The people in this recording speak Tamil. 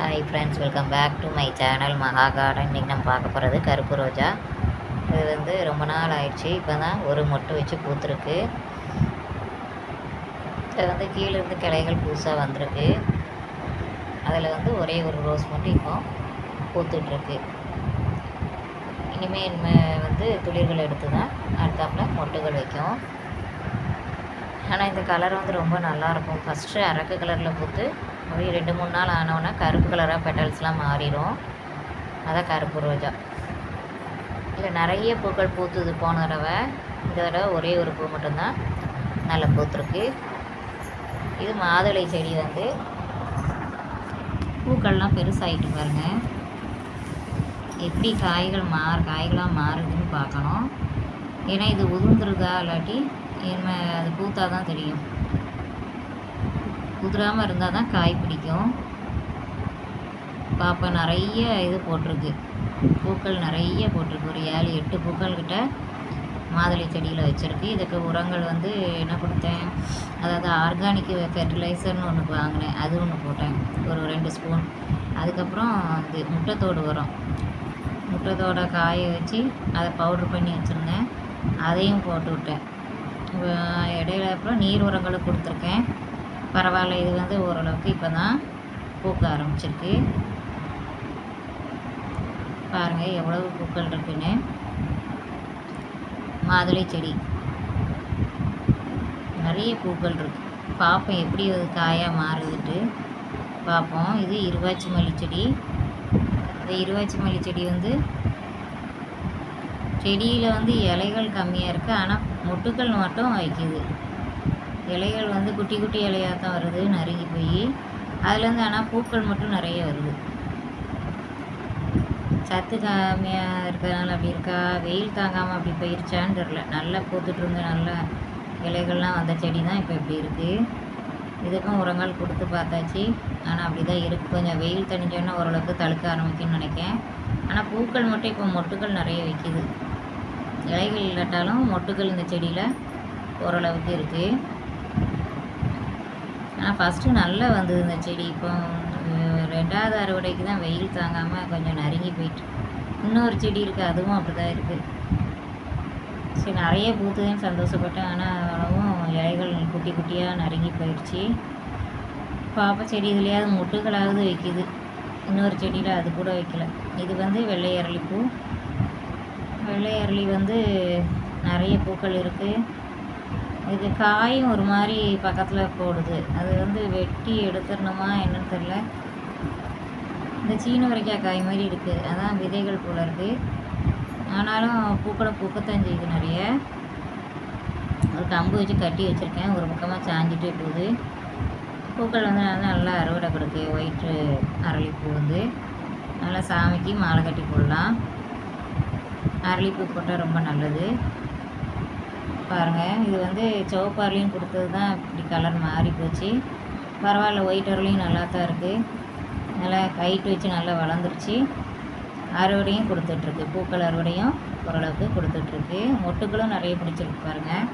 Hi friends welcome back to my channel Maha garden இன்றைக்கி நம்ம பார்க்க போகிறது கருப்பு ரோஜா. இது வந்து ரொம்ப நாள் ஆயிடுச்சு. இப்போ தான் ஒரு மொட்டு வச்சு பூத்துருக்கு. இதில் வந்து கீழேருந்து கிளைகள் புதுசாக வந்திருக்கு. அதில் வந்து ஒரே ஒரு ரோஸ் மட்டும் இப்போ பூத்துட்ருக்கு. இனிமேல் வந்து துளிர்கள் எடுத்து தான் அடுத்தாப்பில் மொட்டுகள் வைக்கும். ஆனால் இந்த கலர் வந்து ரொம்ப நல்லாயிருக்கும் ஃபஸ்ட்டு அரக்கு கலரில் பூத்து அப்படியே ரெண்டு மூணு நாள் ஆனவுடனே கருப்பு கலராக பெட்டல்ஸ்லாம் மாறிடும். அதான் கருப்பு ரோஜா. இல்லை நிறைய பூக்கள் பூத்துது. போன தடவை இந்த தடவை ஒரே ஒரு பூ மட்டும்தான் நல்லா பூத்துருக்கு. இது மாதுளை செடி வந்து. பூக்கள்லாம் பெருசாகிட்டு பாருங்கள் எப்படி காய்கள் மாறு காய்களாக மாறுதுன்னு பார்க்கணும். ஏன்னா இது உதிர்ந்துருதா இல்லாட்டி என்ன அது பூத்தா தான் தெரியும். குதிராமல் இருந்தால் தான் காய் பிடிக்கும். பாப்பா நிறைய இது போட்டிருக்கு. பூக்கள் நிறைய போட்டிருக்கு. ஒரு ஏழு எட்டு பூக்கள் கிட்ட மாதுளை செடியில் வச்சுருக்கு. இதுக்கு உரங்கள் வந்து என்ன கொடுத்தேன்? அதாவது ஆர்கானிக் ஃபெர்டிலைசர்னு ஒன்று வாங்கினேன். அது ஒன்று போட்டேன். ஒரு ரெண்டு ஸ்பூன் அதுக்கப்புறம் இது முட்டைத்தோடு உரம். முட்டைத்தோட காய வச்சு அதை பவுட்ரு பண்ணி வச்சுருந்தேன். அதையும் போட்டு விட்டேன். இடையில அப்புறம் நீர் உரங்களும் கொடுத்துருக்கேன். பரவாயில்ல இது வந்து ஓரளவுக்கு இப்போ தான் பூக்க ஆரம்பிச்சிருக்கு. பாருங்கள் எவ்வளவு பூக்கள் இருக்குன்னு. மாதுளை செடி. நிறைய பூக்கள் இருக்கு. பார்ப்போம் எப்படி அது காயாக மாறுதுட்டு பார்ப்போம் இது இருவாச்சி மல்லி செடி. இந்த இருவாச்சி மல்லி செடி வந்து செடியில் வந்து இலைகள் கம்மியாக இருக்குது ஆனால் மொட்டுக்கள் மட்டும் வைக்குது. இலைகள் வந்து குட்டி குட்டி இலையாக தான் வருது நறுங்கி போய். அதுலேருந்து ஆனால் பூக்கள் மட்டும் நிறைய வருது. சத்து கம்மியாக இருக்கிறதுனால அப்படி இருக்கா? வெயில் தாங்காமல் அப்படி போயிருச்சான்னு தெரில நல்லா பூத்துட்டு இருந்து நல்ல இலைகள்லாம் வந்த செடி தான் இப்போ இப்படி இருக்குது இதுக்கும் உரங்கள் கொடுத்து பார்த்தாச்சு. ஆனால் அப்படி தான் இருக்குது கொஞ்சம் வெயில் தணிஞ்சோன்னா ஓரளவுக்கு தழுக்க ஆரம்பிக்கும்னு நினைக்கேன் ஆனால் பூக்கள் மட்டும் இப்போ மொட்டுக்கள் நிறைய வைக்குது. இலைகள் இல்லாட்டாலும் மொட்டுக்கள் இந்த செடியில் ஓரளவுக்கு இருக்குது ஆனால் ஃபஸ்ட்டு நல்லா வந்தது இந்த செடி. இப்போ ரெண்டாவது அறுவடைக்கு தான் வெயில் தாங்காமல் கொஞ்சம் நறுங்கி போயிட்டு இன்னொரு செடி இருக்குது அதுவும் அப்படி தான் இருக்குது சரி நிறைய பூத்துதுன்னு சந்தோஷப்பட்டேன். ஆனால் அவ்வளவும் இலைகள் குட்டி குட்டியாக நறுங்கி போயிடுச்சு பாப்பா செடி இதுலையாவது மொட்டுகளாவது வைக்குது. இன்னொரு செடியில் அது கூட வைக்கல. இது வந்து வெள்ளை அரளிப்பூ. வெள்ளை அரளி வந்து நிறைய பூக்கள் இருக்குது இது காயும் ஒரு மாதிரி பக்கத்தில் போடுது. அது வந்து வெட்டி எடுத்துடணுமா என்னன்னு தெரில இந்த சீன வரைக்காய் காய் மாதிரி இருக்குது அதான் விதைகள் போல் இருக்குது ஆனாலும் பூக்களை பூக்கத்தான் செய்யுது நிறைய. ஒரு கம்பு வச்சு கட்டி வச்சுருக்கேன். ஒரு பக்கமாக சாஞ்சிட்டே போகுது. பூக்கள் வந்து நல்லா அறுவடை கொடுக்கு. ஒயிட்டு அரளிப்பூ வந்து. நல்லா சாமிக்கு மாலை கட்டி போடலாம். அரளிப்பூ போட்டால் ரொம்ப நல்லது. பாருங்கள் இது வந்து சிவப்பு அரளியும் கொடுத்தது தான் இப்படி கலர் மாறி போச்சு. பரவாயில்ல ஒயிட் அரளியும் நல்லா தான் இருக்குது நல்லா கைட்டு வச்சு நல்லா வளர்ந்துருச்சு. அறுவடையும் கொடுத்துட்ருக்கு. பூக்கள் அறுவடையும் ஓரளவுக்கு கொடுத்துட்ருக்கு. மொட்டுக்களும் நிறைய பிடிச்சிருக்கு பாருங்கள்